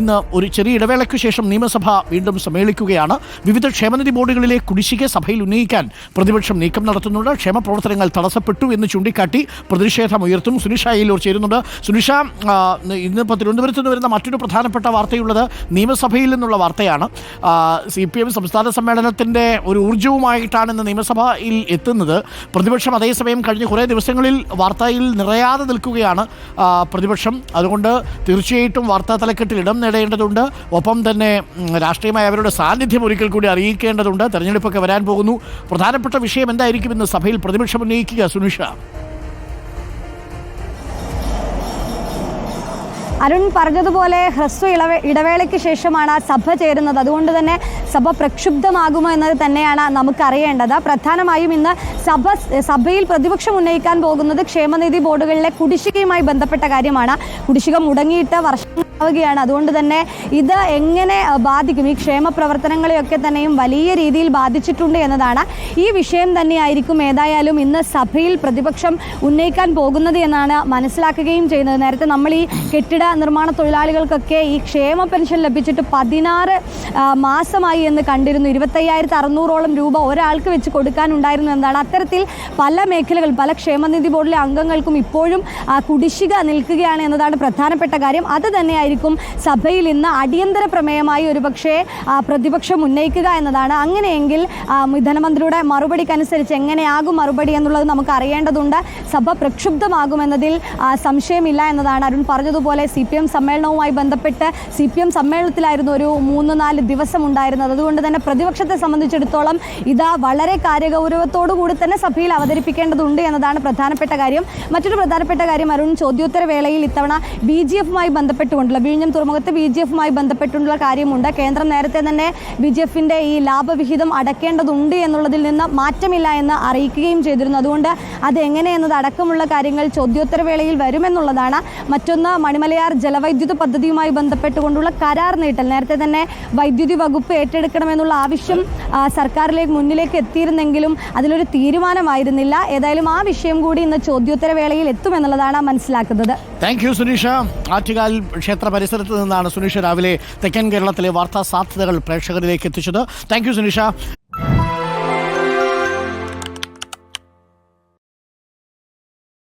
ഇന്ന് ഒരു ചെറിയ ഇടവേളയ്ക്ക് ശേഷം നിയമസഭ വീണ്ടും സമ്മേളിക്കുകയാണ്. വിവിധ ക്ഷേമനിധി ബോർഡുകളിലെ കുടിശ്ശിക സഭയിൽ ഉന്നയിക്കാൻ പ്രതിപക്ഷം നീക്കം നടത്തുന്നുണ്ട്. ക്ഷേമ പ്രവർത്തനങ്ങൾ തടസ്സപ്പെട്ടു എന്ന് ചൂണ്ടിക്കാട്ടി പ്രതിഷേധം ഉയർത്തും സുനിഷ അയ്യലൂർ ചേരുന്നുണ്ട്. സുനിഷ ഇന്നിപ്പോൾ തിരുവനന്തപുരത്ത് നിന്ന് വരുന്ന മറ്റൊരു പ്രധാനപ്പെട്ട വാർത്തയുള്ളത് നിയമസഭയിൽ നിന്നുള്ള വാർത്തയാണ്. സി പി എം സംസ്ഥാന സമ്മേളനത്തിന്റെ ഒരു ഊർജവുമായിട്ടാണ് ഇന്ന് നിയമസഭയിൽ എത്തുന്നത്. പ്രതിപക്ഷം അതേസമയം കഴിഞ്ഞ കുറേ ദിവസങ്ങളിൽ വാർത്തയിൽ നിറയാതെ നിൽക്കുകയാണ് പ്രതിപക്ഷം. അതുകൊണ്ട് തീർച്ചയായിട്ടും വാർത്താ തലക്കെട്ടിൽ ഇടം നേടേണ്ടതുണ്ട്. ഒപ്പം തന്നെ രാഷ്ട്രീയമായി അവരുടെ സാന്നിധ്യം ഒരിക്കൽ കൂടി അറിയിക്കേണ്ടതുണ്ട്. തെരഞ്ഞെടുപ്പൊക്കെ വരാൻ പോകുന്നു. പ്രധാനപ്പെട്ട വിഷയം എന്തായിരിക്കും ഇന്ന് സഭയിൽ പ്രതിപക്ഷം ഉന്നയിക്കുക സുനിഷ? അരുൺ പറഞ്ഞതുപോലെ ഹ്രസ്വ ഇളവ ഇടവേളയ്ക്ക് ശേഷമാണ് സഭ ചേരുന്നത്. അതുകൊണ്ട് തന്നെ സഭ പ്രക്ഷുബ്ധമാകുമോ എന്നത് തന്നെയാണ് നമുക്കറിയേണ്ടത്. പ്രധാനമായും ഇന്ന് സഭ സഭയിൽ പ്രതിപക്ഷം ഉന്നയിക്കാൻ പോകുന്നത് ക്ഷേമനിധി ബോർഡുകളിലെ കുടിശ്ശികയുമായി ബന്ധപ്പെട്ട കാര്യമാണ്. കുടിശ്ശിക മുടങ്ങിയിട്ട് വർഷങ്ങളാവുകയാണ് അതുകൊണ്ട് തന്നെ ഇത് എങ്ങനെ ബാധിക്കും? ഈ ക്ഷേമ പ്രവർത്തനങ്ങളെയൊക്കെ തന്നെയും വലിയ രീതിയിൽ ബാധിച്ചിട്ടുണ്ട് എന്നതാണ്. ഈ വിഷയം തന്നെയായിരിക്കും ഏതായാലും ഇന്ന് സഭയിൽ പ്രതിപക്ഷം ഉന്നയിക്കാൻ പോകുന്നത് എന്നാണ് മനസ്സിലാക്കുകയും ചെയ്യുന്നത്. നേരത്തെ നമ്മൾ ഈ കെട്ടിട നിർമ്മാണ തൊഴിലാളികൾക്കൊക്കെ ഈ ക്ഷേമ പെൻഷൻ ലഭിച്ചിട്ട് പതിനാറ് മാസമായി എന്ന് കണ്ടിരുന്നു. ഇരുപത്തയ്യായിരത്തി അറുന്നൂറോളം രൂപ ഒരാൾക്ക് വെച്ച് കൊടുക്കാനുണ്ടായിരുന്നു എന്നതാണ്. അത്തരത്തിൽ പല മേഖലകൾ പല ക്ഷേമനിധി ബോർഡിലെ അംഗങ്ങൾക്കും ഇപ്പോഴും കുടിശ്ശിക നിൽക്കുകയാണ് എന്നതാണ് പ്രധാനപ്പെട്ട കാര്യം. അത് തന്നെയായിരിക്കും സഭയിൽ ഇന്ന് അടിയന്തര പ്രമേയമായി ഒരുപക്ഷെ പ്രതിപക്ഷം ഉന്നയിക്കുക എന്നതാണ്. അങ്ങനെയെങ്കിൽ ധനമന്ത്രിയുടെ മറുപടിക്കനുസരിച്ച് എങ്ങനെയാകും മറുപടി എന്നുള്ളത് നമുക്ക് അറിയേണ്ടതുണ്ട്. സഭ പ്രക്ഷുബ്ധമാകുമെന്നതിൽ സംശയമില്ല എന്നതാണ് അരുൺ പറഞ്ഞതുപോലെ സി പി എം സമ്മേളനവുമായി ബന്ധപ്പെട്ട് സി പി എം സമ്മേളനത്തിലായിരുന്നു ഒരു മൂന്ന് നാല് ദിവസം ഉണ്ടായിരുന്നത്. അതുകൊണ്ട് തന്നെ പ്രതിപക്ഷത്തെ സംബന്ധിച്ചിടത്തോളം ഇതാ വളരെ കാര്യഗൗരവത്തോടു കൂടി തന്നെ സഭയിൽ അവതരിപ്പിക്കേണ്ടതുണ്ട് എന്നതാണ് പ്രധാനപ്പെട്ട കാര്യം. മറ്റൊരു പ്രധാനപ്പെട്ട കാര്യം അരുൺ ചോദ്യോത്തരവേളയിൽ ഇത്തവണ ബി ജി എഫുമായി ബന്ധപ്പെട്ടുകൊണ്ടുള്ള വിഴിഞ്ഞം തുറമുഖത്ത് ബി ജി എഫുമായി ബന്ധപ്പെട്ടുള്ള കാര്യമുണ്ട്. കേന്ദ്രം നേരത്തെ തന്നെ ബി ജി എഫിന്റെ ഈ ലാഭവിഹിതം അടക്കേണ്ടതുണ്ട് എന്നുള്ളതിൽ നിന്ന് മാറ്റമില്ല എന്ന് അറിയിക്കുകയും ചെയ്തിരുന്നു. അതുകൊണ്ട് അതെങ്ങനെയെന്നത് അടക്കമുള്ള കാര്യങ്ങൾ ചോദ്യോത്തരവേളയിൽ വരുമെന്നുള്ളതാണ്. മറ്റൊന്ന് മണിമലയാർ ജലവൈദ്യുത പദ്ധതിയുമായി ബന്ധപ്പെട്ടുകൊണ്ടുള്ള കരാർ നീട്ടൽ. നേരത്തെ തന്നെ വൈദ്യുതി വകുപ്പ് ഏറ്റെടുക്കണമെന്നുള്ള ആവശ്യം സർക്കാരിലേക്ക് മുന്നിലേക്ക് എത്തിയിരുന്നെങ്കിലും അതിലൊരു തീരുമാനമായിരുന്നില്ല. ഏതായാലും ആ വിഷയം കൂടി ഇന്ന് ചോദ്യോത്തരവേളയിൽ എത്തുമെന്നുള്ളതാണ് മനസ്സിലാക്കുന്നത്. Thank you Suneesha. ആറ്റുകാൽ ക്ഷേത്ര പരിസരത്ത് നിന്നാണ് സുനീഷ രാവിലെ തെക്കൻ കേരളത്തിലെ വാർത്താ സാധ്യതകൾ പ്രേക്ഷകരിലേക്ക് എത്തിച്ചത്. Thank you Suneesha.